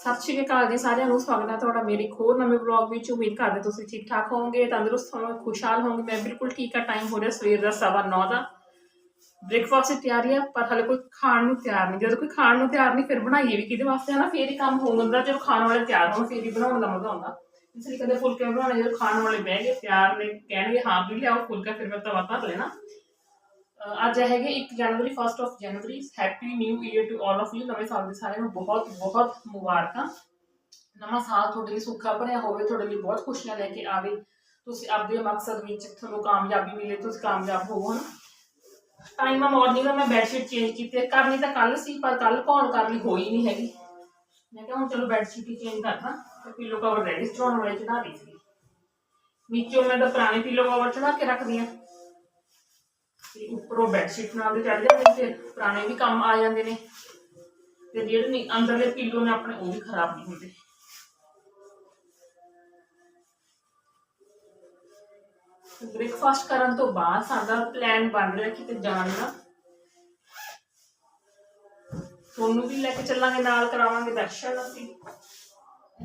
ਸਤਿ ਸ਼੍ਰੀ ਅਕਾਲ ਜੀ, ਸਾਰਿਆਂ ਨੂੰ ਸਵਾਗਤ ਹੈ ਤੁਹਾਡਾ ਮੇਰੇ ਇੱਕ ਨਵੇਂ ਵਲੌਗ ਵਿੱਚ। ਉਮੀਦ ਕਰਦੇ ਤੁਸੀਂ ਠੀਕ ਠਾਕ ਹੋਵੋਗੇ, ਤੰਦਰੁਸਤ ਹੋਵੋਗੇ, ਖੁਸ਼ਹਾਲ ਹੋਵੋਗੇ। ਮੈਂ ਬਿਲਕੁਲ ਠੀਕ ਆ ਟਾਈਮ ਹੋ ਰਿਹਾ ਸਵੇਰ ਦਾ ਸਵਾ ਦਾ। ਬ੍ਰੇਕਫਾਸਟ ਦੀ ਤਿਆਰੀ ਆ, ਪਰ ਹਲੇ ਕੋਈ ਖਾਣ ਨੂੰ ਤਿਆਰ ਨਹੀਂ। ਜਦੋਂ ਕੋਈ ਖਾਣ ਨੂੰ ਤਿਆਰ ਨਹੀਂ, ਫਿਰ ਬਣਾਈਏ ਵੀ ਕਿਹਦੇ ਵਾਸਤੇ ਆ ਫੇਰ ਹੀ ਕੰਮ ਹੋ ਜਾਂਦਾ ਜਦੋਂ ਖਾਣ ਵਾਲੇ ਤਿਆਰ ਹੋਣ, ਫੇਰ ਹੀ ਬਣਾਉਣ ਦਾ ਮਜ਼ਾ ਆਉਂਦਾ। ਇਸ ਲਈ ਕਦੇ ਫੁਲਕੇ ਬਣਾਉਣੇ, ਜਦੋਂ ਖਾਣ ਵਾਲੇ ਬਹਿ ਗਏ, ਤਿਆਰ ਨੇ, ਕਹਿਣਗੇ, ਹਾਂ ਵੀ ਲਿਆਓ ਫੁਲਕਾ, ਫਿਰ ਮੈਂ ਤਵਾ ਧਰ ਲੈਣਾ। ਅੱਜ ਹੈਗੇ 1 ਜਨਵਰੀ 1st of January. Happy new year to all of you ਨਵੇਂ ਸਾਲ ਦੇ ਸਾਰਿਆਂ ਨੂੰ ਬਹੁਤ ਬਹੁਤ ਮੁਬਾਰਕਾਂ। ਨਵਾਂ ਸਾਲ ਤੁਹਾਡੇ ਲਈ ਸੁੱਖਾ ਭਰਿਆ ਹੋਵੇ, ਤੁਹਾਡੇ ਲਈ ਬਹੁਤ ਖੁਸ਼ੀਆਂ ਲੈ ਕੇ ਆਵੇ। ਤੁਸੀਂ ਆਪਦੇ ਮਕਸਦ ਵਿੱਚ ਤੁਹਾਨੂੰ ਕਾਮਯਾਬੀ ਮਿਲੇ, ਤੁਸੀਂ ਕਾਮਯਾਬ ਹੋਵੋ ਨਾ ਟਾਈਮ ਆ ਮਾਰਨਿੰਗ ਮੈਂ ਬੈਡਸ਼ੀਟ ਚੇਂਜ ਕੀਤੀ। ਕਰਨੀ ਤਾਂ ਕੱਲ ਸੀ, ਪਰ ਕੱਲ ਕੌਣ ਕਰ ਲਈ, ਹੋਈ ਨਹੀਂ ਹੈਗੀ। ਮੈਂ ਕਿਹਾ ਹੁਣ ਚਲੋ ਬੈਡਸ਼ੀਟ ਹੀ ਚੇਂਜ ਕਰਨਾ ਤੇ ਪਿੱਲੋ ਕਵਰ ਰੈਡੀ ਚੜਾਉਣ ਵਾਲੇ ਚੜਾ ਰਹੀ ਸੀ ਮੈਂ ਤਾਂ ਪੁਰਾਣੇ ਪਿੱਲੋ ਕਵਰ ਚੜਾ ਕੇ ਰੱਖਦੀ ਆ ਤੇ ਉੱਪਰੋਂ ਬੈਡਸ਼ੀਟ ਨਾਲ ਦੇ ਚੜ ਜਾਂਦੇ ਫਿਰ ਪੁਰਾਣੇ ਵੀ ਕੰਮ ਆ ਜਾਂਦੇ ਨੇ। ਤੇ ਜਿਹੜੇ ਨਹੀਂ, ਅੰਦਰਲੇ ਪਿੱਲੋ ਨੇ ਆਪਣੇ, ਉਹ ਵੀ ਖਰਾਬ ਨਹੀਂ ਹੁੰਦੇ। ਬ੍ਰੇਕਫਾਸਟ ਕਰਨ ਤੋਂ ਬਾਅਦ ਸਾਡਾ ਪਲਾਨ ਬਣ ਰਿਹਾ ਕਿਤੇ ਜਾਣ ਦਾ। ਤੁਹਾਨੂੰ ਵੀ ਲੈ ਕੇ ਚੱਲਾਂਗੇ, ਨਾਲ ਕਰਾਵਾਂਗੇ ਦਰਸ਼ਨ ਅਸੀਂ।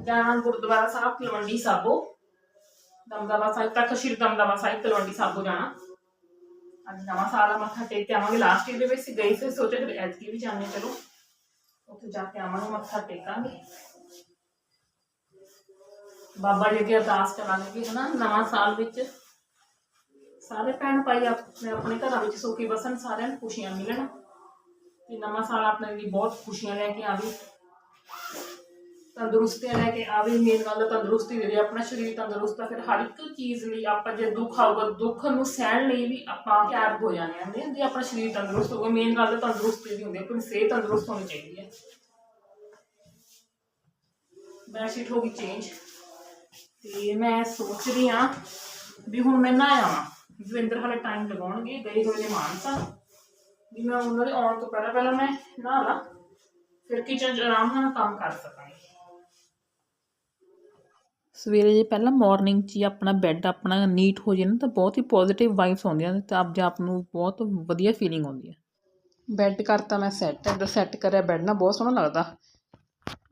ਜਾਣਾ ਗੁਰਦੁਆਰਾ ਸਾਹਿਬ ਤਲਵੰਡੀ ਸਾਬੋ। ਦਮਦਮਾ ਸਾਹਿਬ ਤੱਕ, ਸ਼੍ਰੀ ਦਮਦਮਾ ਸਾਹਿਬ ਤਲਵੰਡੀ ਸਾਬੋ ਜਾਣਾ। ਅੱਜ ਨਵਾਂ ਸਾਲ ਆ ਮੱਥਾ ਟੇਕ ਕੇ ਆਵਾਂਗੇ। ਲਾਸਟ ਈਅਰ ਦੇ ਵਿੱਚ ਅਸੀਂ ਗਏ ਸੀ, ਸੋਚਿਆ ਕਿ ਐਤਕੀ ਵੀ ਜਾਣੇ, ਚਲੋ। ਉੱਥੇ ਜਾ ਕੇ ਆਵਾਂਗੇ, ਮੱਥਾ ਟੇਕਾਂਗੇ। ਬਾਬਾ ਜੀ ਅੱਗੇ ਅਰਦਾਸ ਕਰਾਂਗੇ ਕਿ ਹਨਾ, ਨਵਾਂ ਸਾਲ ਵਿੱਚ ਸਾਰੇ ਭੈਣ ਭਾਈ ਆਪਣੇ ਆਪਣੇ ਘਰਾਂ ਵਿੱਚ ਸੁਖੀ ਵਸਣ ਸਾਰਿਆਂ ਨੂੰ ਖੁਸ਼ੀਆਂ ਮਿਲਣ। ਤੇ ਨਵਾਂ ਸਾਲ ਆਪਣੇ ਲਈ ਬਹੁਤ ਖੁਸ਼ੀਆਂ ਲੈ ਕੇ ਆਵੇ। ਤੰਦਰੁਸਤੀ ਲੈ ਕੇ ਆਵੇ ਮੇਨ ਗੱਲ ਹੈ ਤੰਦਰੁਸਤੀ ਦੇ ਲਈ, ਆਪਣਾ ਸਰੀਰ ਤੰਦਰੁਸਤ ਆ, ਫਿਰ ਹਰ ਇੱਕ ਚੀਜ਼ ਲਈ ਆਪਾਂ ਜੇ ਦੁੱਖ ਆਊਗਾ, ਦੁੱਖ ਨੂੰ ਸਹਿਣ ਲਈ ਵੀ ਆਪਾਂ ਤਿਆਰ ਹੋ ਜਾਂਦੇ ਹਾਂ ਜੇ- ਜੇ ਆਪਣਾ ਸਰੀਰ ਤੰਦਰੁਸਤ ਹੋਊਗਾ ਮੇਨ ਗੱਲ ਤੰਦਰੁਸਤੀ ਦੀ ਹੁੰਦੀ ਹੈ ਆਪਣੀ ਸਿਹਤ ਤੰਦਰੁਸਤ ਹੋਣੀ ਚਾਹੀਦੀ ਹੈ ਬੈਡਸ਼ੀਟ ਹੋ ਗਈ ਚੇਂਜ ਤੇ ਮੈਂ ਸੋਚ ਰਹੀ ਹਾਂ ਵੀ ਹੁਣ ਮੈਂ ਨਾ ਆਵਾਂ ਦਵਿੰਦਰ ਹਾਲੇ ਟਾਈਮ ਲਗਾਉਣਗੇ, ਗਏ ਹੋਏ ਨੇ ਮਾਨਸਾ। ਵੀ ਮੈਂ ਉਹਨਾਂ ਦੇ ਆਉਣ ਤੋਂ ਪਹਿਲਾਂ ਪਹਿਲਾਂ ਮੈਂ ਨਹਾ ਲਾ, ਫਿਰ ਕਿਚਨ 'ਚ ਆਰਾਮ ਨਾਲ ਕੰਮ ਕਰ ਸਕਾਂਗੀ। ਸਵੇਰੇ ਜੇ ਪਹਿਲਾਂ ਮਾਰਨਿੰਗ 'ਚ ਹੀ ਆਪਣਾ ਬੈੱਡ ਆਪਣਾ ਨੀਟ ਹੋ ਜੇ ਨਾ, ਤਾਂ ਬਹੁਤ ਹੀ ਪੋਜ਼ਿਟਿਵ ਵਾਈਬਸ ਆਉਂਦੀਆਂ ਨੇ, ਤੇ ਆਪ ਆਪ ਨੂੰ ਬਹੁਤ ਵਧੀਆ ਫੀਲਿੰਗ ਆਉਂਦੀ ਹੈ। ਬੈੱਡ ਕਰਤਾ ਮੈਂ ਸੈੱਟ ਇੱਧਰ ਸੈੱਟ ਕਰਿਆ ਬੈੱਡ ਨਾ ਬਹੁਤ ਸੋਹਣਾ ਲੱਗਦਾ।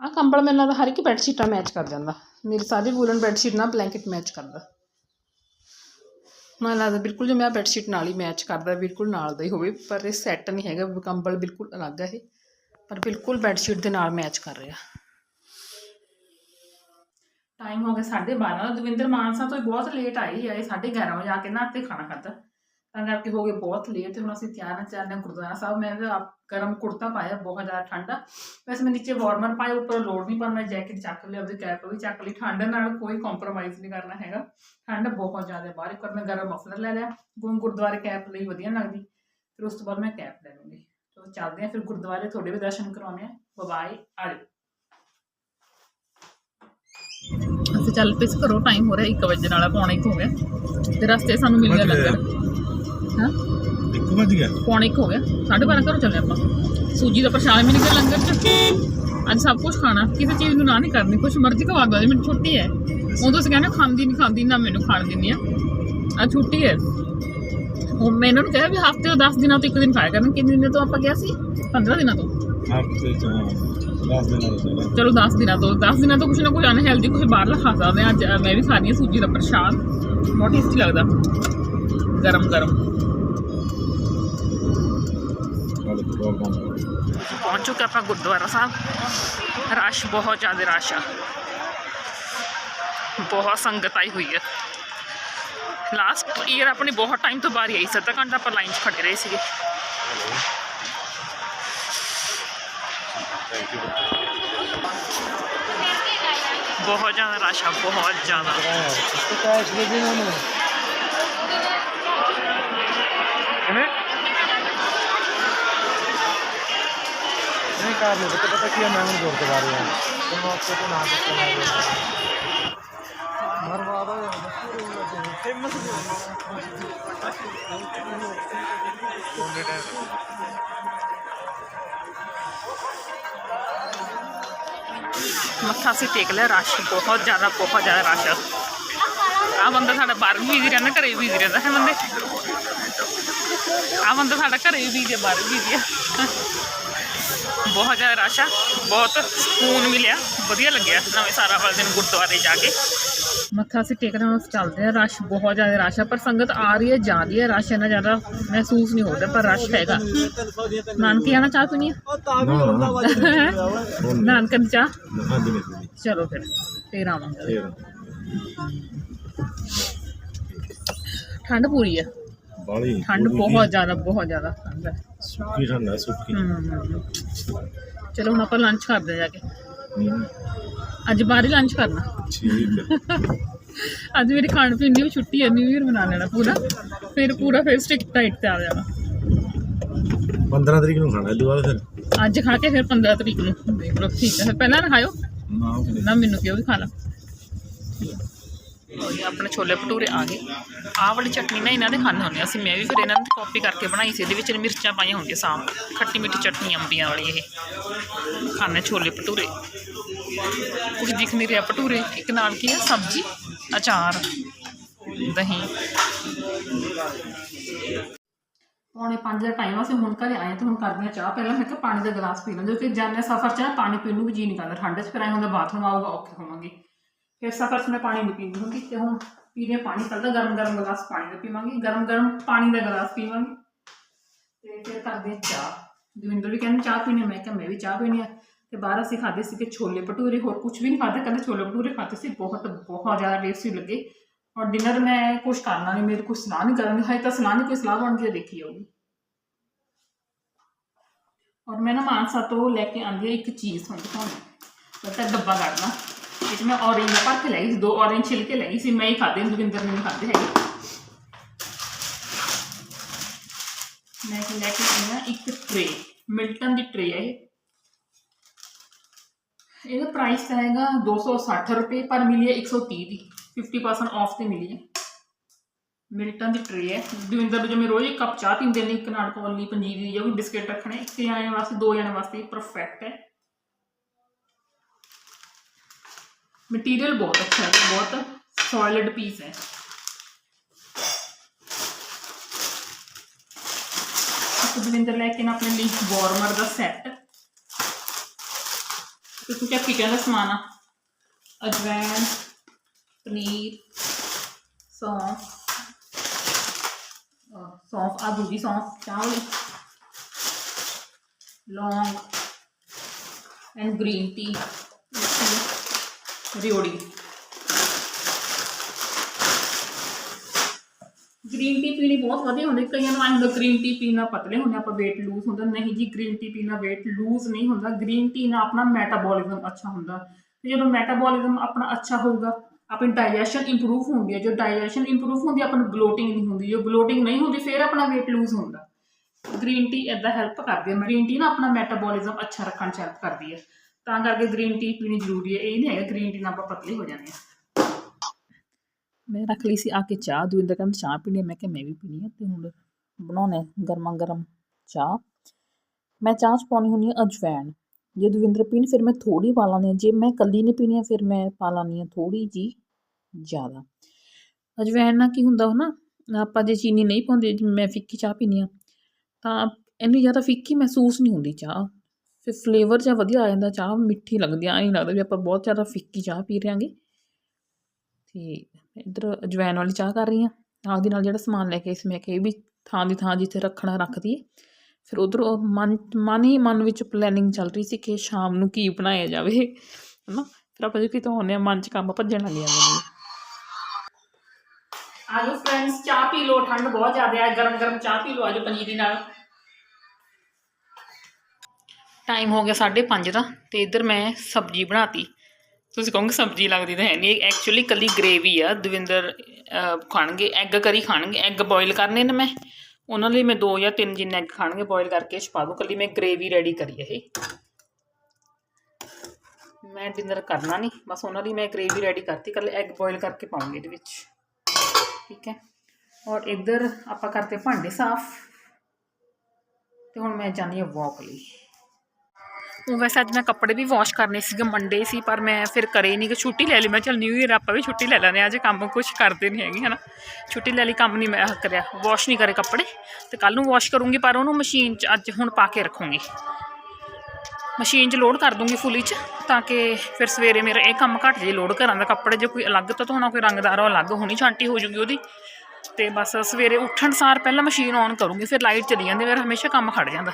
ਆ ਕੰਬਲ ਮੈਨੂੰ ਲੱਗਦਾ ਹਰ ਇੱਕ ਬੈੱਡ ਸ਼ੀਟਾਂ ਮੈਚ ਕਰ ਜਾਂਦਾ। ਮੇਰੀ ਸਾਰੀ ਵੂਲਨ ਬੈੱਡ ਸ਼ੀਟ ਨਾਲ ਬਲੈਂਕਟ ਮੈਚ ਕਰਦਾ। ਮੈਨੂੰ ਲੱਗਦਾ ਬਿਲਕੁਲ ਜਿਵੇਂ ਆ ਬੈੱਡ ਸ਼ੀਟ ਨਾਲ ਹੀ ਮੈਚ ਕਰਦਾ, ਬਿਲਕੁਲ ਨਾਲ ਦਾ ਹੀ ਹੋਵੇ, ਪਰ ਇਹ ਸੈੱਟ ਨਹੀਂ ਹੈਗਾ, ਕੰਬਲ ਬਿਲਕੁਲ ਅਲੱਗ ਹੈ ਇਹ। ਪਰ ਬਿਲਕੁਲ ਬੈੱਡ ਸ਼ੀਟ ਦੇ ਨਾਲ ਮੈਚ ਕਰ ਰਿਹਾ। ਟਾਈਮ ਹੋ ਗਿਆ 12:30 ਦਾ। ਦਵਿੰਦਰ ਮਾਨਸਾ ਤੋਂ ਹੀ ਬਹੁਤ ਲੇਟ ਆਈ ਆਏ 11:30 ਵਜੇ ਆ ਕੇ ਨਾ ਤੇ ਖਾਣਾ ਖਾਧਾ। ਤਾਂ ਕਰਕੇ ਹੋ ਗਏ ਬਹੁਤ ਲੇਟ ਹੁਣ ਅਸੀਂ ਤਿਆਰ ਹਾਂ ਚੱਲਦੇ ਹਾਂ ਗੁਰਦੁਆਰਾ ਸਾਹਿਬ। ਮੈਂ ਤਾਂ ਆਪ ਗਰਮ ਕੁੜਤਾ ਪਾਇਆ, ਬਹੁਤ ਜ਼ਿਆਦਾ ਠੰਡਾ ਵੈਸੇ ਮੈਂ ਨੀਚੇ ਵਾਰਮਰ ਪਾਇਆ, ਉੱਪਰ ਲੋੜ ਨਹੀਂ, ਪਰ ਮੈਂ ਜੈਕਟ ਚੱਕ ਲਈ ਆਪਦੀ ਕੈਪ ਵੀ ਚੱਕ ਲਈ। ਠੰਡ ਨਾਲ ਕੋਈ ਕੰਪਰੋਮਾਈਜ਼ ਨਹੀਂ ਕਰਨਾ ਹੈਗਾ। ਠੰਡ ਬਹੁਤ ਜ਼ਿਆਦਾ ਬਾਹਰ ਇੱਕ ਵਾਰ ਮੈਂ ਗਰਮ ਮਫਲਰ ਲੈ ਲਿਆ। ਗੁੰ ਗੁਰਦੁਆਰੇ ਕੈਪ ਲਈ ਵਧੀਆ ਲੱਗਦੀ। ਫਿਰ ਉਸ ਤੋਂ ਬਾਅਦ ਮੈਂ ਕੈਪ ਲੈ ਲੂੰਗੀ। ਚਲੋ ਚੱਲਦੇ ਹਾਂ, ਫਿਰ ਗੁਰਦੁਆਰੇ ਤੁਹਾਡੇ ਵੀ ਦਰਸ਼ਨ ਕਰਾਉਣੇ ਆ ਬਾਏ ਆਜੋ ਅਸੀਂ ਚੱਲ ਪਏ ਸੀ ਘਰੋਂ ਟਾਈਮ ਹੋ ਰਿਹਾ 1 ਵਜੇ ਨਾਲ ਪੌਣੇ 1 ਹੋ ਗਿਆ। ਤੇ ਰਸਤੇ ਸਾਨੂੰ ਮਿਲ ਗਿਆ ਲੰਗਰ। ਹਾਂ? ਇੱਕ ਵੱਜ ਗਿਆ? ਪੌਣੇ 1 ਹੋ ਗਿਆ। 12:30 ਘਰੋਂ ਚੱਲੇ ਆਪਾਂ। ਸੂਜੀ ਦਾ ਪ੍ਰਸ਼ਾਦ ਮਿਲ ਗਿਆ ਲੰਗਰ 'ਚ। ਅੱਜ ਸਭ ਕੁਝ ਖਾਣਾ। ਕਿਸੇ ਚੀਜ਼ ਨੂੰ ਨਾ ਨਹੀਂ ਕਰਨੀ ਕੁਛ ਮਰਜ਼ੀ ਖਵਾ ਦੋ। ਮੈਨੂੰ ਛੁੱਟੀ ਹੈ। ਉਦੋਂ ਤੁਸੀਂ ਕਹਿੰਦੇ ਖਾਂਦੀ ਨਹੀਂ ਖਾਂਦੀ ਨਾ ਮੈਨੂੰ ਖਾਣ ਦਿੰਦੀ ਆ। ਅੱਜ ਛੁੱਟੀ ਹੈ। ਹੁਣ ਮੈਂ ਇਹਨਾਂ ਨੂੰ ਕਿਹਾ ਵੀ ਹਫ਼ਤੇ ਤੋਂ 10 ਦਿਨਾਂ ਤੋਂ ਇੱਕ ਦਿਨ ਖਾਇਆ ਕਰਨ ਕਿੰਨੇ ਦਿਨਾਂ ਤੋਂ ਆਪਾਂ ਕਿਹਾ ਸੀ? 15 ਦਿਨਾਂ ਤੋਂ। ਹਫ਼ਤੇ ਹੋ ਚਲਾ ਚਲੋ 10 ਦਿਨਾਂ ਤੋਂ 10 ਦਿਨਾਂ ਤੋਂ ਕੁਛ ਨਾ ਕੁਛ ਅਨਹੈਲਦੀ ਕੁਛ ਬਾਹਰਲਾ ਖਾ ਸਕਦੇ ਹਾਂ। ਅੱਜ ਮੈਂ ਵੀ ਖਾ ਰਹੀ ਹਾਂ ਸੂਜੀ ਦਾ ਪ੍ਰਸ਼ਾਦ। ਬਹੁਤ ਟੇਸਟੀ ਲੱਗਦਾ। ਗਰਮ ਗਰਮ। ਪਹੁੰਚ ਚੁੱਕੇ ਆਪਾਂ ਗੁਰਦੁਆਰਾ ਸਾਹਿਬ। ਰਸ਼ ਬਹੁਤ ਜ਼ਿਆਦਾ ਰਸ਼ ਆ। ਬਹੁਤ ਸੰਗਤ ਆਈ ਹੋਈ ਹੈ ਲਾਸਟ ਈਅਰ ਆਪਣੀ ਬਹੁਤ ਟਾਈਮ ਤੋਂ ਬਾਰੀ ਆਈ। ਸੱਤਾ ਘੰਟਾ ਆਪਾਂ ਲਾਈਨ 'ਚ ਖੜੇ ਰਹੇ ਸੀਗੇ। ਬਹੁਤ ਜ਼ਿਆਦਾ ਰਸ਼ ਆ ਬਹੁਤ ਜ਼ਿਆਦਾ ਨਹੀਂ ਕਰ ਲੋ ਪਤਾ ਪਤਾ ਕੀ ਹੈ ਮੈਂ ਹੁਣ ਗੁਰਦੁਆਰੇ ਆ ਤੇ ਮੈਂ ਉੱਥੇ ਤੋਂ ਨਾ ਦੱਸਣਾ ਮਰਵਾ ਮੱਥਾ ਅਸੀਂ ਟੇਕ ਲਿਆ, ਰਸ਼ ਬਹੁਤ ਜ਼ਿਆਦਾ ਬਹੁਤ ਜ਼ਿਆਦਾ ਰਸ਼। ਆ ਬੰਦਾ ਸਾਡਾ ਬਾਹਰ ਵੀ ਬਿਜ਼ੀ ਰਹਿੰਦਾ, ਘਰੇ ਵੀ ਬਿਜ਼ੀ ਰਹਿੰਦਾ, ਹੈ ਬੰਦੇ? ਆ ਬੰਦਾ ਸਾਡਾ ਘਰੇ ਵੀ ਬਿਜ਼ੀ ਬਾਹਰ ਵੀ ਬਿਜ਼ੀ ਆ। ਬਹੁਤ ਜ਼ਿਆਦਾ ਰਸ਼ ਆ, ਬਹੁਤ ਸਕੂਨ ਮਿਲਿਆ, ਵਧੀਆ ਲੱਗਿਆ, ਨਵੇਂ ਸਾਰਾ ਵਾਲੇ ਦਿਨ ਗੁਰਦੁਆਰੇ ਜਾ ਕੇ। ਮੱਥਾ ਅਸੀਂ ਟੇਕਣ ਵਾਸਤੇ ਚੱਲਦੇ ਆ ਰਸ਼ ਬਹੁਤ ਜ਼ਿਆਦਾ ਰਸ਼ ਆ ਪਰ ਸੰਗਤ ਆ ਰਹੀ ਹੈ ਜਾ ਰਹੀ ਹੈ ਰਸ਼ ਇੰਨਾ ਜ਼ਿਆਦਾ ਮਹਿਸੂਸ ਨਹੀਂ ਹੋ ਰਿਹਾ ਪਰ ਰਸ਼ ਹੈਗਾ ਨਾਨਕੀ ਆਣਾ ਚਾਹ ਪੀਣੀ ਆ ਨਾਨਕਨ ਦੀ ਚਾਹ ਹਾਂਜੀ ਨਹੀਂ ਚਲੋ ਫਿਰ ਫੇਰ ਆਵਾਂਗੇ ਫੇਰ ਠੰਡ ਪੂਰੀ ਆ ਬਾਲੀ ਠੰਡ ਬਹੁਤ ਜ਼ਿਆਦਾ ਬਹੁਤ ਜ਼ਿਆਦਾ ਠੰਡ ਹੈ ਸੁੱਕੀ ਠੰਡਾ ਸੁੱਕੀ ਹਮ। ਚਲੋ ਹੁਣ ਆਪਾਂ ਲੰਚ ਕਰਦੇ ਆ ਜਾ ਕੇ ਹੂੰ, ਅੱਜ ਬਾਹਰ ਹੀ ਲੰਚ ਕਰਨਾ। ਠੀਕ ਹੈ ਅੱਜ ਮੇਰੀ ਖਾਣ ਪੀਣ ਦੀ ਵੀ ਛੁੱਟੀ ਹੈ ਨਿਊ ਇਅਰ ਮਨਾ ਲੈਣਾ ਪੂਰਾ। ਫਿਰ ਪੂਰਾ ਫਿਰ ਸਟ੍ਰਿਕਟ ਡਾਈਟ ਤੇ ਆ ਜਾਣਾ। 15 ਤਰੀਕ ਨੂੰ ਖਾਣਾ ਬਾਅਦ ਫਿਰ? ਅੱਜ ਖਾ ਕੇ ਫਿਰ 15 ਤਰੀਕ ਨੂੰ। ਦੇਖ ਲਓ ਠੀਕ ਹੈ ਫਿਰ ਪਹਿਲਾਂ ਨਾ ਖਾਇਓ। ਨਾ ਮੈਨੂੰ ਕਿਉਂ ਵੀ ਖਾ ਲਾ ਆਪਣੇ ਛੋਲੇ ਭਟੂਰੇ ਆ ਗਏ। ਆਹ ਵਾਲੀ ਚਟਨੀ ਨਾ ਇਹਨਾਂ ਦੇ ਖਾਣੇ ਹੁੰਦੇ ਆ। ਅਸੀਂ ਮੈਂ ਵੀ ਫਿਰ ਇਹਨਾਂ ਦੀ ਕਾਪੀ ਕਰਕੇ ਬਣਾਈ ਸੀ, ਇਹਦੇ ਵਿੱਚ ਮਿਰਚਾਂ ਪਾਈਆਂ ਹੁੰਦੀਆਂ ਸਾਮ ਖੱਟੀ ਮਿੱਠੀ ਚਟਨੀ ਅੰਬੀਆਂ ਵਾਲੀ ਇਹ। ਖਾਣੇ ਛੋਲੇ ਭਟੂਰੇ। ਕੁਝ ਦਿਖ ਨਹੀਂ ਰਿਹਾ ਭਟੂਰੇ। ਇੱਕ ਨਾਲ ਕੀ ਹੈ ਸਬਜ਼ੀ, ਅਚਾਰ, ਦਹੀਂ। ਪੌਣੇ 5 ਦਾ ਟਾਈਮ ਅਸੀਂ ਹੁਣ ਘਰੇ ਆਏ ਤੇ ਹੁਣ ਕਰਦੇ ਹਾਂ ਚਾਹ। ਪਹਿਲਾਂ ਮੈਂ ਕਿਹਾ ਪਾਣੀ ਦਾ ਗਲਾਸ ਪੀ ਲਾਂ ਜੋ ਕਿ ਜਾਂਦੇ ਸਫ਼ਰ 'ਚ ਪਾਣੀ ਪੀਣ ਨੂੰ ਵੀ ਜੀ ਨਹੀਂ ਕਰਦਾ। ਠੰਡ 'ਚ ਫਿਰ ਆਏ ਹੁੰਦਾ, ਬਾਥਰੂਮ ਆਊਗਾ, ਔਖੇ ਹੋਵਾਂਗੇ। ਫਿਰ ਸਫ਼ਰ 'ਚ ਮੈਂ ਪਾਣੀ ਨਹੀਂ ਪੀਂਦੀ ਹੁੰਦੀ ਤੇ ਹੁਣ ਪੀ ਪਾਣੀ ਕੱਲ੍ਹ ਗਰਮ ਗਰਮ ਗਲਾਸ ਪਾਣੀ ਦਾ ਪੀਵਾਂਗੇ, ਗਰਮ ਗਰਮ ਪਾਣੀ ਦਾ ਗਲਾਸ ਪੀਵਾਂਗੇ। ਤੇ ਫਿਰ ਕਰਦੇ ਚਾਹ। ਦਵਿੰਦਰ ਵੀ ਕਹਿੰਦੇ ਚਾਹ ਪੀਣੀ ਮੈਂ ਕਿਹਾ ਮੈਂ ਵੀ ਚਾਹ ਪੀਣੀ ਆ। ਤੇ ਬਾਹਰ ਅਸੀਂ ਖਾਦੇ ਸੀ ਕਿ ਛੋਲੇ ਭਟੂਰੇ, ਹੋਰ ਕੁਝ ਵੀ ਨਹੀਂ ਖਾਧਾ, ਕਹਿੰਦੇ ਛੋਲੇ ਭਟੂਰੇ ਖਾਦੇ ਸੀ, ਬਹੁਤ ਬਹੁਤ ਜ਼ਿਆਦਾ ਟੇਸਟੀ ਲੱਗੇ। ਔਰ ਡਿਨਰ ਮੈਂ ਕੁਝ ਕਰਨਾ ਨਹੀਂ, ਮੇਰੇ ਕੁਝ ਸਲਾਹ ਨਹੀਂ ਕਰਨੀ ਹਾਏ ਤਾਂ ਸਲਾਹ ਨਹੀਂ, ਕੋਈ ਸਲਾਹ ਬਣ ਦੇਖੀ ਜਾਊਗੀ। ਔਰ ਮੈਂ ਨਾ ਮਾਨਸਾ ਤੋਂ ਲੈ ਕੇ ਆਂਦੀ ਹਾਂ ਇੱਕ ਚੀਜ਼ ਤੁਹਾਨੂੰ ਦਿਖਾਉਣੀ। ਡੱਬਾ ਕੱਢਣਾ। ਇਹ ਮੈਂ ਔਰੇਂਜ ਭਰ ਕੇ ਲਈ ਸੀ, ਦੋ ਔਰੇਂਜ ਛਿਲ ਕੇ ਲਈ ਸੀ, ਮੈਂ ਹੀ ਖਾਦੇ ਜੋਗਿੰਦਰ ਨੇ ਖਾਦੇ ਹੈਗੇ। ਮੈਂ ਕਿ ਲੈ ਕੇ ਆਈ ਇੱਕ ਟਰੇ ਮਿਲਟਨ ਦੀ ਟਰੇ ਹੈ ਇਹਦਾ ਪ੍ਰਾਈਸ ਹੈਗਾ 260 ਰੁਪਏ, ਪਰ ਮਿਲੀ ਹੈ 130 ਦੀ 50% ਆਫ ਤੇ ਮਿਲੀ ਹੈ। ਮਿਲਟਨ ਦੀ ਟਰੇ ਹੈ। ਦਵਿੰਦਰ ਜਿਵੇਂ ਰੋਜ਼ ਇੱਕ ਕੱਪ ਚਾਹ ਪੀਂਦੇ ਨੇ, ਇੱਕ ਨਾਲ ਕੌਲੀ ਪੰਜੀਰੀ ਦੀ ਜਾਂ ਕੋਈ ਬਿਸਕਟ ਰੱਖਣੇ, ਇੱਕ ਜਣੇ ਵਾਸਤੇ, ਦੋ ਜਣੇ ਵਾਸਤੇ ਪਰਫੈਕਟ ਹੈ। ਮਟੀਰੀਅਲ ਬਹੁਤ ਅੱਛਾ ਹੈ ਬਹੁਤ ਸੋਲਿਡ ਪੀਸ ਹੈ ਇੱਕ ਦਵਿੰਦਰ ਲੈ ਕੇ ਨਾ ਆਪਣੇ ਲਈ ਵਾਰਮਰ ਦਾ ਸੈੱਟ ਤੇ ਕੁਝ ਕਿਚਨ ਦਾ ਸਮਾਨ ਆ ਅਜਵਾਇਣ ਪਨੀਰ ਸੌਂਫ ਅਹ ਸੌਂਫ ਆ ਦੂਜੀ ਸੌਂਫ ਚਾਵਲ ਲੌਂਗ ਐਂਡ ਗ੍ਰੀਨ ਟੀ ਰਿਓੜੀ। ਗ੍ਰੀਨ ਟੀ ਪੀਣੀ ਬਹੁਤ ਵਧੀਆ ਹੁੰਦੀ, ਕਈਆਂ ਨੂੰ ਐਂ ਗ੍ਰੀਨ ਟੀ ਪੀਣਾ ਪਤਲੇ ਹੁੰਦੇ ਆਪਾਂ weight lose ਹੁੰਦਾ। ਨਹੀਂ ਜੀ ਗ੍ਰੀਨ ਟੀ ਪੀਣਾ weight lose ਨਹੀਂ ਹੁੰਦਾ। ਗ੍ਰੀਨ ਟੀ ਨਾਲ ਆਪਣਾ ਮੈਟਾਬੋਲਿਜ਼ਮ ਅੱਛਾ ਹੁੰਦਾ। ਤੇ ਜਦੋਂ ਮੈਟਾਬੋਲਿਜ਼ਮ ਆਪਣਾ ਅੱਛਾ ਹੋਊਗਾ, ਆਪਣੀ ਡਾਈਜੈਸ਼ਨ ਇੰਪਰੂਵ ਹੁੰਦੀ ਹੈ ਜੋ ਡਾਈਜੈਸ਼ਨ ਇੰਪਰੂਵ ਹੁੰਦੀ ਆਪਾਂ ਨੂੰ ਗਲੋਟਿੰਗ ਨਹੀਂ ਹੁੰਦੀ। ਜੋ ਗਲੋਟਿੰਗ ਨਹੀਂ ਹੁੰਦੀ, ਫਿਰ ਆਪਣਾ weight lose ਹੁੰਦਾ। ਗ੍ਰੀਨ ਟੀ ਇਦਾਂ ਹੈਲਪ ਕਰਦੀ ਹੈ ਗ੍ਰੀਨ ਟੀ ਨਾ ਆਪਣਾ ਮੈਟਾਬੋਲਿਜ਼ਮ ਅੱਛਾ ਰੱਖਣ ਚ ਹੈਲਪ ਕਰਦੀ ਹੈ ਤਾਂ ਕਰਕੇ ਗ੍ਰੀਨ ਟੀ ਪੀਣੀ ਜ਼ਰੂਰੀ ਹੈ। ਇਹ ਨਹੀਂ ਹੈਗਾ ਗ੍ਰੀਨ ਟੀ ਨਾਲ ਆਪਾਂ ਪਤਲੇ ਹੋ ਜਾਂਦੇ ਹਾਂ। ਮੈਂ ਰੱਖ ਲਈ ਸੀ ਆ ਕੇ ਚਾਹ। ਦਵਿੰਦਰ ਕਹਿੰਦਾ ਚਾਹ ਪੀਣੀ ਹੈ। ਮੈਂ ਕਿਹਾ ਮੈਂ ਵੀ ਪੀਣੀ ਹੈ ਤੇ ਹੁਣ ਬਣਾਉਣੇ ਗਰਮਾ ਗਰਮ ਚਾਹ। ਮੈਂ ਚਾਹ ਚ ਪਾਉਣੀ ਹੁੰਦੀ ਹੈ ਅਜਵਾਇਣ ਜੇ ਦਵਿੰਦਰ ਪੀਣ, ਫਿਰ ਮੈਂ ਥੋੜੀ ਪਾ ਲਾਂਦੀ ਹਾਂ। ਜੇ ਮੈਂ ਕੱਲੀ ਨੇ ਪੀਣੀ ਹੈ, ਫਿਰ ਮੈਂ ਪਾ ਲਾਂਦੀ ਹਾਂ ਥੋੜੀ ਜੀ ਜ਼ਿਆਦਾ। ਅਜਵਾਇਣ ਨਾਲ ਕੀ ਹੁੰਦਾ ਹੋ ਨਾ, ਆਪਾਂ ਜੇ ਚੀਨੀ ਨਹੀਂ ਪਾਉਂਦੇ ਮੈਂ ਫਿੱਕੀ ਚਾਹ ਪੀਣੀ ਹਾਂ, ਤਾਂ ਇੰਨੀ ਜ਼ਿਆਦਾ ਫਿੱਕੀ ਮਹਿਸੂਸ ਨਹੀਂ ਹੁੰਦੀ ਚਾਹ। ਫਿਰ ਫਲੇਵਰ ਜਿਹਾ ਵਧੀਆ ਆ ਜਾਂਦਾ, ਚਾਹ ਮਿੱਠੀ ਲੱਗਦੀ ਆ, ਐਂ ਲੱਗਦਾ ਵੀ ਆਪਾਂ ਬਹੁਤ ਜ਼ਿਆਦਾ ਫਿੱਕੀ ਚਾਹ ਪੀ ਰਹੇ ਹਾਂਗੇ ਤੇ ਇੱਧਰ ਅਜਵਾਇਣ ਵਾਲੀ ਚਾਹ ਕਰ ਰਹੀ ਹਾਂ। ਨਾਲ ਦੀ ਨਾਲ ਜਿਹੜਾ ਸਮਾਨ ਲੈ ਕੇ ਆਈ ਮੈਂ ਕਿਹਾ ਇਹ ਵੀ ਥਾਂ ਦੀ ਥਾਂ ਜਿੱਥੇ ਰੱਖਣਾ ਰੱਖ ਦਈਏ। ਫਿਰ ਉਧਰ ਮਨ ਮਨ ਹੀ ਮਨ ਵਿੱਚ ਪਲੈਨਿੰਗ ਚੱਲ ਰਹੀ ਸੀ ਕਿ ਸ਼ਾਮ ਨੂੰ ਕੀ ਬਣਾਇਆ ਜਾਵੇ, ਹਨਾ? ਫਿਰ ਆਪਾਂ ਜੇ ਕਿਤੋਂ ਆਉਂਦੇ ਹਾਂ ਮਨ 'ਚ ਕੰਮ ਭੱਜਣ ਲੱਗ ਜਾਂਦੇ ਨੇ। ਆਜੋ ਫਰੈਂਡਸ ਚਾਹ ਪੀ ਲਓ, ਠੰਡ ਬਹੁਤ ਜ਼ਿਆਦਾ ਹੈ ਗਰਮ ਗਰਮ ਚਾਹ ਪੀ ਲਓ ਆਜੋ ਪਨੀਰੀ ਨਾਲ। ਟਾਈਮ ਹੋ ਗਿਆ 5:30 ਦਾ ਤੇ ਇੱਧਰ ਮੈਂ ਸਬਜ਼ੀ ਬਣਾਤੀ। ਤੁਸੀਂ ਕਹੋਗੇ ਸਬਜ਼ੀ ਲੱਗਦੀ ਤਾਂ ਹੈ ਨਹੀਂ ਐਕਚੁਅਲੀ ਕੱਲੀ ਗ੍ਰੇਵੀ ਆ, ਦਵਿੰਦਰ ਖਾਣਗੇ ਐਗ ਕਰੀ ਖਾਣਗੇ ਐਗ ਬੋਇਲ ਕਰਨੇ ਨੇ ਮੈਂ। ਉਹਨਾਂ ਲਈ ਮੈਂ ਦੋ ਜਾਂ ਤਿੰਨ ਜਿੰਨੇ ਐਗ ਖਾਣਗੇ ਬੋਇਲ ਕਰਕੇ ਛਪਾ ਦੂੰ ਕੱਲੀ ਮੈਂ ਗ੍ਰੇਵੀ ਰੈਡੀ ਕਰੀ ਹੈ ਇਹ। ਮੈਂ ਡਿਨਰ ਕਰਨਾ ਨਹੀਂ, ਬਸ ਉਹਨਾਂ ਲਈ ਮੈਂ ਗ੍ਰੇਵੀ ਰੈਡੀ ਕਰਤੀ ਕੱਲੇ ਐਗ ਬੋਇਲ ਕਰਕੇ ਪਾਉਂਗੀ ਇਹਦੇ ਵਿੱਚ। ਠੀਕ ਹੈ? ਔਰ ਇੱਧਰ ਆਪਾਂ ਕਰਤੇ ਭਾਂਡੇ ਸਾਫ਼। ਤੇ ਹੁਣ ਮੈਂ ਜਾਂਦੀ ਹਾਂ ਵਾਕ ਲਈ। ਵੈਸੇ ਅੱਜ ਮੈਂ ਕੱਪੜੇ ਵੀ ਵਾਸ਼ ਕਰਨੇ ਸੀਗੇ ਮੰਡੇ ਸੀ, ਪਰ ਮੈਂ ਫਿਰ ਕਰੇ ਨਹੀਂ ਕਿ ਛੁੱਟੀ ਲੈ ਲਈ। ਮੈਂ ਚਲ ਨਿਊ ਈਅਰ ਆਪਾਂ ਵੀ ਛੁੱਟੀ ਲੈ ਲੈਂਦੇ ਹਾਂ। ਅੱਜ ਕੰਮ ਕੁਝ ਕਰਦੇ ਨਹੀਂ ਹੈਗੇ, ਹਨਾ। ਛੁੱਟੀ ਲੈ ਲਈ, ਕੰਮ ਨਹੀਂ ਮੈਂ ਕਰਿਆ। ਵਾਸ਼ ਨਹੀਂ ਕਰੇ ਕੱਪੜੇ। ਤੇ ਕੱਲ ਨੂੰ ਵਾਸ਼ ਕਰੂੰਗੀ, ਪਰ ਉਹਨੂੰ ਮਸ਼ੀਨ 'ਚ ਅੱਜ ਹੁਣ ਪਾ ਕੇ ਰੱਖੂੰਗੀ। ਮਸ਼ੀਨ 'ਚ ਲੋਡ ਕਰ ਦੂੰਗੀ ਫੁੱਲੀ 'ਚ, ਤਾਂ ਕਿ ਫਿਰ ਸਵੇਰੇ ਮੇਰਾ ਇਹ ਕੰਮ ਘੱਟ ਜੇ ਲੋਡ ਕਰਾਂ ਦਾ ਕੱਪੜੇ, ਜੇ ਕੋਈ ਅਲੱਗ ਤੋਂ ਧੋਣਾ ਕੋਈ ਰੰਗਦਾਰ ਉਹ ਅਲੱਗ ਹੋਣੀ ਛਾਂਟੀ ਹੋ ਜੂਗੀ ਉਹਦੀ। ਤੇ ਬਸ ਸਵੇਰੇ ਉੱਠਣ ਸਾਰ ਪਹਿਲਾਂ ਮਸ਼ੀਨ ਔਨ ਕਰੂੰਗੀ, ਫਿਰ ਲਾਈਟ ਚਲੀ ਜਾਂਦੀ ਫਿਰ ਹਮੇਸ਼ਾ ਕੰਮ ਖੜ ਜਾਂਦਾ।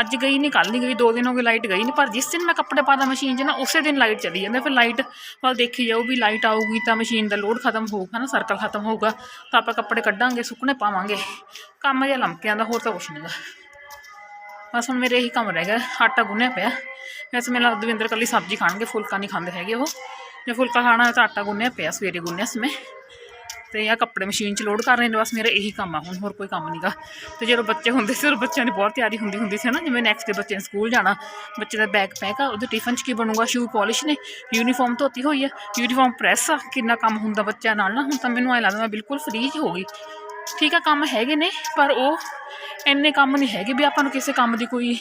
ਅੱਜ ਗਈ ਨਹੀਂ ਕੱਲ ਨਹੀਂ ਗਈ, ਦੋ ਦਿਨ ਹੋ ਗਏ ਲਾਈਟ ਗਈ ਨਹੀਂ ਪਰ ਜਿਸ ਦਿਨ ਮੈਂ ਕੱਪੜੇ ਪਾਦਾ ਮਸ਼ੀਨ 'ਚ ਨਾ, ਉਸੇ ਦਿਨ ਲਾਈਟ ਚਲੀ ਜਾਂਦੀ। ਫਿਰ ਲਾਈਟ ਵੱਲ ਦੇਖੀ ਜਾਊ ਵੀ ਲਾਈਟ ਆਊਗੀ ਤਾਂ ਮਸ਼ੀਨ ਦਾ ਲੋਡ ਖਤਮ ਹੋਊਗਾ ਨਾ ਸਰਕਲ ਖਤਮ ਹੋਊਗਾ, ਤਾਂ ਆਪਾਂ ਕੱਪੜੇ ਕੱਢਾਂਗੇ, ਸੁੱਕਣੇ ਪਾਵਾਂਗੇ। ਕੰਮ ਜਿਹਾ ਲੰਮਕ ਦਾ, ਹੋਰ ਤਾਂ ਕੁਛ ਨਹੀਂਗਾ ਬਸ ਹੁਣ ਮੇਰੇ ਇਹੀ ਕੰਮ ਰਹਿ ਗਿਆ, ਆਟਾ ਗੁੰਨਿਆ ਪਿਆ। ਵੈਸੇ ਮੈਨੂੰ ਲੱਗਦਾ ਦਵਿੰਦਰ ਕੱਲੀ ਸਬਜ਼ੀ ਖਾਣਗੇ, ਫੁਲਕਾ ਨਹੀਂ ਖਾਂਦੇ ਹੈਗੇ ਉਹ। ਜੇ ਫੁਲਕਾ ਖਾਣਾ ਹੈ ਤਾਂ ਆਟਾ ਗੁੰਨਿਆ ਪਿਆ, ਸਵੇਰੇ ਗੁੰਨਿਆ ਸੀ ਮੈਂ। ਤੇ ਆ ਕੱਪੜੇ ਮਸ਼ੀਨ 'ਚ ਲੋਡ ਕਰ ਰਹੇ ਨੇ ਬਸ ਮੇਰਾ ਇਹੀ ਕੰਮ ਆ, ਹੁਣ ਹੋਰ ਕੋਈ ਕੰਮ ਨਹੀਂਗਾ ਤੇ ਜਦੋਂ ਬੱਚੇ ਹੁੰਦੇ ਸੀ, ਉਦੋਂ ਬੱਚਿਆਂ ਦੀ ਬਹੁਤ ਤਿਆਰੀ ਹੁੰਦੀ ਹੁੰਦੀ ਸੀ ਨਾ ਜਿਵੇਂ ਨੈਕਸਟ ਡੇ ਬੱਚੇ ਨੇ ਸਕੂਲ ਜਾਣਾ, ਬੱਚੇ ਦਾ ਬੈਗ ਪੈਕ ਆ, ਉਹਦੇ ਟਿਫਨ 'ਚ ਕੀ ਬਣੂਗਾ ਸ਼ੂ ਪਾਲਿਸ਼ ਨੇ ਯੂਨੀਫਾਰਮ ਧੋਤੀ ਹੋਈ ਆ ਯੂਨੀਫਾਰਮ ਪ੍ਰੈਸ ਆ, ਕਿੰਨਾ ਕੰਮ ਹੁੰਦਾ ਬੱਚਿਆਂ ਨਾਲ ਨਾ, ਹੁਣ ਤਾਂ ਮੈਨੂੰ ਐ ਲੱਗਦਾ ਮੈਂ ਬਿਲਕੁਲ ਫ੍ਰੀ ਹੋ ਗਈ। ਠੀਕ ਆ, ਕੰਮ ਹੈਗੇ ਨੇ, ਪਰ ਉਹ ਇੰਨੇ ਕੰਮ ਨਹੀਂ ਹੈਗੇ ਵੀ ਆਪਾਂ ਨੂੰ ਕਿਸੇ ਕੰਮ ਦੀ ਕੋਈ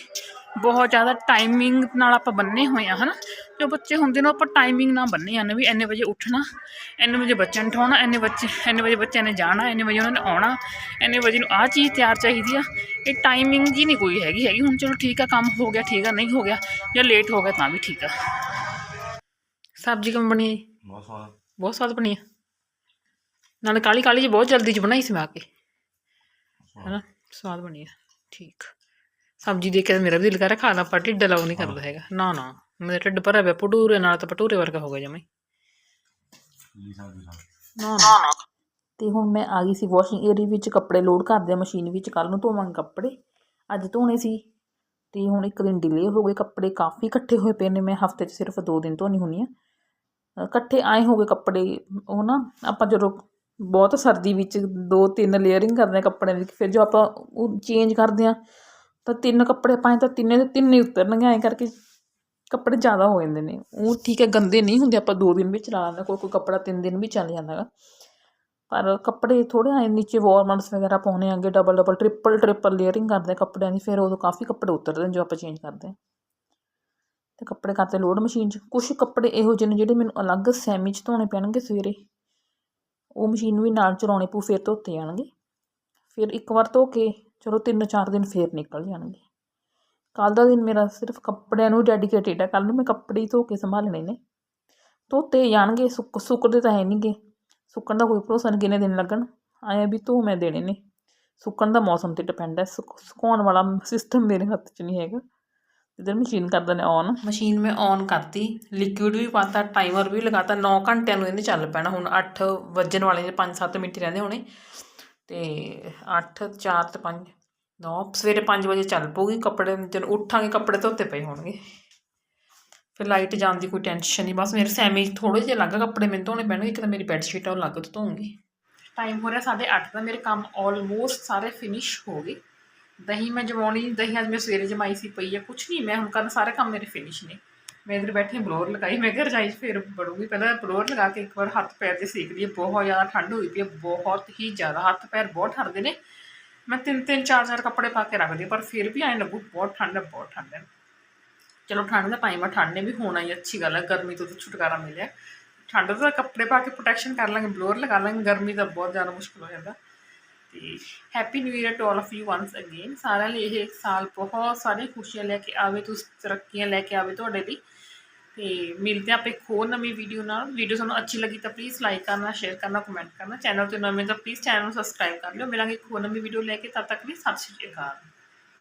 ਬਹੁਤ ਜ਼ਿਆਦਾ ਟਾਈਮਿੰਗ ਨਾਲ ਆਪਾਂ ਬੰਨੇ ਹੋਏ ਆ ਹਨਾ? ਜੋ ਬੱਚੇ ਹੁੰਦੇ ਨੇ ਆਪਾਂ ਟਾਈਮਿੰਗ ਨਾਲ ਬੰਨੇ ਆ ਨੇ ਵੀ ਇੰਨੇ ਵਜੇ ਉੱਠਣਾ ਇੰਨੇ ਵਜੇ ਬੱਚਿਆਂ ਨੂੰ ਉਠਾਉਣਾ ਇੰਨੇ ਬੱਚੇ ਇੰਨੇ ਵਜੇ ਬੱਚਿਆਂ ਨੇ ਜਾਣਾ ਇੰਨੇ ਵਜੇ ਉਹਨਾਂ ਨੇ ਆਉਣਾ ਇੰਨੇ ਵਜੇ ਨੂੰ ਆਹ ਚੀਜ਼ ਤਿਆਰ ਚਾਹੀਦੀ ਆ। ਇਹ ਟਾਈਮਿੰਗ ਜੀ ਨਹੀਂ ਕੋਈ ਹੈਗੀ ਹੈਗੀ ਹੁਣ ਚਲੋ ਠੀਕ ਆ ਕੰਮ ਹੋ ਗਿਆ ਠੀਕ ਆ ਨਹੀਂ ਹੋ ਗਿਆ ਜਾਂ ਲੇਟ ਹੋ ਗਿਆ ਤਾਂ ਵੀ ਠੀਕ ਆ। ਸਬਜ਼ੀ ਕਿਵੇਂ ਬਣੀ? ਹੈ? ਬਹੁਤ ਸਵਾਦ। ਬਹੁਤ ਸਵਾਦ ਬਣੀ ਆ। ਨਾਲੇ ਕਾਲੀ ਕਾਲੀ ਜੀ ਬਹੁਤ ਜਲਦੀ ਚ ਬਣਾਈ ਸੀ ਮੈਂ ਆ ਕੇ। ਹੈਨਾ? ਸਵਾਦ ਬਣੀ ਆ ਠੀਕ। ਸਬਜ਼ੀ ਦੇਖ ਕੇ ਤਾਂ ਮੇਰਾ ਵੀ ਦਿਲ ਕਰ ਰਿਹਾ ਖਾਣਾ ਪਰ ਢਿੱਡ ਲਾਉ ਨਹੀਂ ਕਰਦਾ ਹੈਗਾ। ਨਾ ਨਾ ਮੇਰਾ ਢਿੱਡ ਭਰਿਆ ਪਿਆ ਭਟੂਰੇ ਨਾਲ ਤਾਂ ਭਟੂਰੇ ਵਰਗਾ ਹੋ ਗਿਆ ਜਮੇ ਨਾ ਨਾ। ਤੇ ਹੁਣ ਮੈਂ ਆ ਗਈ ਸੀ ਵਾਸ਼ਿੰਗ ਏਰੀਆ ਵਿੱਚ ਕੱਪੜੇ ਲੋਡ ਕਰਦੇ ਆ ਮਸ਼ੀਨ ਵਿੱਚ ਕੱਲ ਨੂੰ ਧੋਵਾਂਗੇ ਕੱਪੜੇ। ਅੱਜ ਧੋਣੇ ਸੀ। ਤੇ ਹੁਣ ਇੱਕ ਦਿਨ ਡਿਲੇ ਹੋ ਗਏ ਕੱਪੜੇ ਕਾਫੀ ਇਕੱਠੇ ਹੋਏ ਪਏ ਨੇ ਮੈਂ ਹਫ਼ਤੇ 'ਚ ਸਿਰਫ ਦੋ ਦਿਨ ਧੋਣੀ ਹੁੰਦੀ ਆ। ਇਕੱਠੇ ਆਏ ਹੋ ਗਏ ਕੱਪੜੇ ਉਹ ਨਾ ਆਪਾਂ ਜਦੋਂ ਬਹੁਤ ਸਰਦੀ ਵਿੱਚ ਦੋ ਤਿੰਨ ਲੇਅਰਿੰਗ ਕਰਦੇ ਆ ਕੱਪੜਿਆਂ ਦੀ ਫਿਰ ਜੋ ਆਪਾਂ ਉਹ ਚੇਂਜ ਕਰਦੇ ਆ ਤਾਂ ਤਿੰਨ ਕੱਪੜੇ ਪਾਏ ਤਾਂ ਤਿੰਨੇ ਦੇ ਤਿੰਨੇ ਉਤਰਨਗੇ, ਐਂ ਕਰਕੇ ਕੱਪੜੇ ਜ਼ਿਆਦਾ ਹੋ ਜਾਂਦੇ ਨੇ। ਉਹ ਠੀਕ ਹੈ, ਗੰਦੇ ਨਹੀਂ ਹੁੰਦੇ, ਆਪਾਂ ਦੋ ਦਿਨ ਵੀ ਚਲਾ ਲੈਂਦੇ ਕੋਈ ਕੋਈ ਕੱਪੜਾ ਤਿੰਨ ਦਿਨ ਵੀ ਚੱਲ ਜਾਂਦਾ ਹੈਗਾ ਪਰ ਕੱਪੜੇ ਥੋੜ੍ਹੇ ਆਏ ਨੀਚੇ ਵਾਰਮੈਂਟਸ ਵਗੈਰਾ ਪਾਉਣੇ ਆਂਗੇ double double triple triple layering ਕਰਦੇ ਆ ਕੱਪੜਿਆਂ ਦੀ, ਫਿਰ ਉਦੋਂ ਕਾਫੀ ਕੱਪੜੇ ਉਤਰਦੇ ਨੇ ਜੋ ਆਪਾਂ ਚੇਂਜ ਕਰਦੇ ਹਾਂ। ਤੇ ਕੱਪੜੇ ਕਰਤੇ ਲੋਡ ਮਸ਼ੀਨ 'ਚ ਕੁਝ ਕੱਪੜੇ ਇਹੋ ਜਿਹੇ ਨੇ ਜਿਹੜੇ ਮੈਨੂੰ ਅਲੱਗ ਸੈਮੀ 'ਚ ਧੋਣੇ ਪੈਣਗੇ ਸਵੇਰੇ। ਉਹ ਮਸ਼ੀਨ ਵੀ ਨਾਲ ਚਲਾਉਣੇ ਪਊ, ਫਿਰ ਧੋਤੇ ਜਾਣਗੇ। ਫਿਰ ਇੱਕ ਵਾਰ ਧੋ ਕੇ ਚਲੋ ਤਿੰਨ ਚਾਰ ਦਿਨ ਫੇਰ ਨਿਕਲ ਜਾਣਗੇ। ਕੱਲ ਦਾ ਦਿਨ ਮੇਰਾ ਸਿਰਫ ਕੱਪੜਿਆਂ ਨੂੰ ਡੈਡੀਕੇਟਿਡ ਹੈ ਕੱਲ ਨੂੰ ਮੈਂ ਕੱਪੜੇ ਹੀ ਧੋ ਕੇ ਸੰਭਾਲਣੇ ਨੇ। ਧੋਤੇ ਜਾਣਗੇ, ਸੁੱਕ, ਸੁੱਕਦੇ ਤਾਂ ਹੈ ਨਹੀਂਗੇ ਸੁੱਕਣ ਦਾ ਕੋਈ ਭਰੋਸਾ ਨਹੀਂ ਕਿੰਨੇ ਦਿਨ ਲੱਗਣ। ਆਇਆ ਵੀ ਧੋ ਮੈਂ ਦੇਣੇ ਨੇ। ਸੁੱਕਣ ਦਾ ਮੌਸਮ ਤੇ ਡਿਪੈਂਡ ਹੈ ਸੁੱਕ- ਸੁਕਾਉਣ ਵਾਲਾ ਸਿਸਟਮ ਮੇਰੇ ਹੱਥ 'ਚ ਨਹੀਂ ਹੈਗਾ। ਜਿੱਧਰ ਮਸ਼ੀਨ ਕਰ ਦਿੰਦੇ ਔਨ ਮਸ਼ੀਨ ਮੈਂ ਔਨ ਕਰਤੀ। ਲਿਕੁਇਡ ਵੀ ਪਾਤਾ ਟਾਈਮਰ ਵੀ ਲਗਾਤਾ। 9 ਘੰਟਿਆਂ ਨੂੰ ਇਹਨੇ ਚੱਲ ਪੈਣਾ। ਹੁਣ 8 ਵੱਜਣ ਵਾਲੇ ਨੇ 5-7 ਮਿੰਟ ਰਹਿੰਦੇ ਹੋਣੇ। ਤੇ 8 4 ਤੇ 5 9 ਸਵੇਰੇ 5 ਵਜੇ ਚੱਲ ਪਊਗੀ ਕੱਪੜੇ ਜਦੋਂ ਉੱਠਾਂਗੇ ਕੱਪੜੇ ਧੋਤੇ ਪਏ ਹੋਣਗੇ। ਫਿਰ ਲਾਈਟ ਜਾਣ ਦੀ ਕੋਈ ਟੈਨਸ਼ਨ ਨਹੀਂ, ਬਸ ਮੇਰੇ ਸੈਮੀ ਥੋੜੇ ਜਿਹੇ ਲੱਗ ਕੱਪੜੇ ਮੈਨੂੰ ਧੋਣੇ ਪੈਣਗੇ, ਇੱਕ ਤਾਂ ਮੇਰੀ ਬੈੱਡ ਸ਼ੀਟ ਆ, ਉਹ ਅਲੱਗ ਤੋਂ ਧੋਉਂਗੀ ਟਾਈਮ ਹੋ ਰਿਹਾ 8:30 ਦਾ, ਮੇਰੇ ਕੰਮ ਆਲਮੋਸਟ ਸਾਰੇ ਫਿਨਿਸ਼ ਹੋ ਗਏ। ਦਹੀਂ ਮੈਂ ਜਮਾਉਣੀ, ਦਹੀਂ ਅੱਜ ਮੈਂ ਸਵੇਰੇ ਜਮਾਈ ਸੀ ਪਈ ਆ, ਕੁਛ ਨਹੀਂ, ਮੈਂ ਹੁਣ ਕਰਨ ਸਾਰੇ ਕੰਮ ਮੇਰੇ ਫਿਨਿਸ਼ ਨੇ। ਮੈਂ ਇਧਰ ਬੈਠੀ ਬਲੋਰ ਲਗਾਈ। ਮੈਂ ਘਰ ਜਾਈ ਫਿਰ ਬੜੂਗੀ ਪਹਿਲਾਂ ਬਲੋਰ ਲਗਾ ਕੇ ਇੱਕ ਵਾਰ ਹੱਥ ਪੈਰ ਦੇ ਸੇਕ ਲਈਏ। ਬਹੁਤ ਜ਼ਿਆਦਾ ਠੰਡ ਹੋਈ ਪਈ ਹੈ, ਬਹੁਤ ਹੀ ਜ਼ਿਆਦਾ। ਹੱਥ ਪੈਰ ਬਹੁਤ ਠਰਦੇ ਨੇ। ਮੈਂ ਤਿੰਨ ਤਿੰਨ, ਚਾਰ ਚਾਰ ਕੱਪੜੇ ਪਾ ਕੇ ਰੱਖਦੀ ਪਰ ਫਿਰ ਵੀ ਐਂ ਲੱਗੂ, ਬਹੁਤ ਠੰਡ ਹੈ, ਬਹੁਤ ਠੰਡ ਹੈ। ਚਲੋ, ਠੰਡ ਦਾ ਟਾਈਮ ਆ, ਠੰਡ ਨੇ ਵੀ ਹੋਣਾ ਹੀ ਅੱਛੀ ਗੱਲ ਹੈ ਗਰਮੀ ਤੋਂ ਤਾਂ ਛੁਟਕਾਰਾ ਮਿਲਿਆ। ਠੰਡ ਦਾ ਕੱਪੜੇ ਪਾ ਕੇ ਪ੍ਰੋਟੈਕਸ਼ਨ ਕਰ ਲਾਂਗੇ, ਬਲੋਰ ਲਗਾ ਲਾਂਗੇ। ਗਰਮੀ ਦਾ ਬਹੁਤ ਜ਼ਿਆਦਾ ਮੁਸ਼ਕਲ ਹੋ ਜਾਂਦਾ। ਤੇ happy new year to all of you once again ਸਾਰਿਆਂ ਲਈ ਇਹ ਇੱਕ ਸਾਲ ਬਹੁਤ ਸਾਰੀ ਖੁਸ਼ੀਆਂ ਲੈ ਕੇ ਆਵੇ, ਤੁਸੀਂ ਤਰੱਕੀਆਂ ਲੈ ਕੇ ਆਵੇ ਤੁਹਾਡੇ ਲਈ। ਤੇ ਮਿਲਦੇ ਹਾਂ ਆਪਾਂ ਇੱਕ ਹੋਰ ਨਵੀਂ ਵੀਡੀਓ ਨਾਲ। ਵੀਡੀਓ ਤੁਹਾਨੂੰ ਅੱਛੀ ਲੱਗੀ ਤਾਂ ਪਲੀਜ਼ ਲਾਈਕ ਕਰਨਾ ਸ਼ੇਅਰ ਕਰਨਾ ਕਮੈਂਟ ਕਰਨਾ। ਚੈਨਲ ਤੇ ਨਵੇਂ ਤਾਂ ਪਲੀਜ਼ ਚੈਨਲ ਨੂੰ ਸਬਸਕ੍ਰਾਈਬ ਕਰ ਲਿਓ। ਮਿਲਾਂਗੇ ਇੱਕ ਹੋਰ ਨਵੀਂ ਵੀਡੀਓ ਲੈ ਕੇ। ਤਦ ਤੱਕ ਲਈ ਸਤਿ ਸ਼੍ਰੀ ਅਕਾਲ।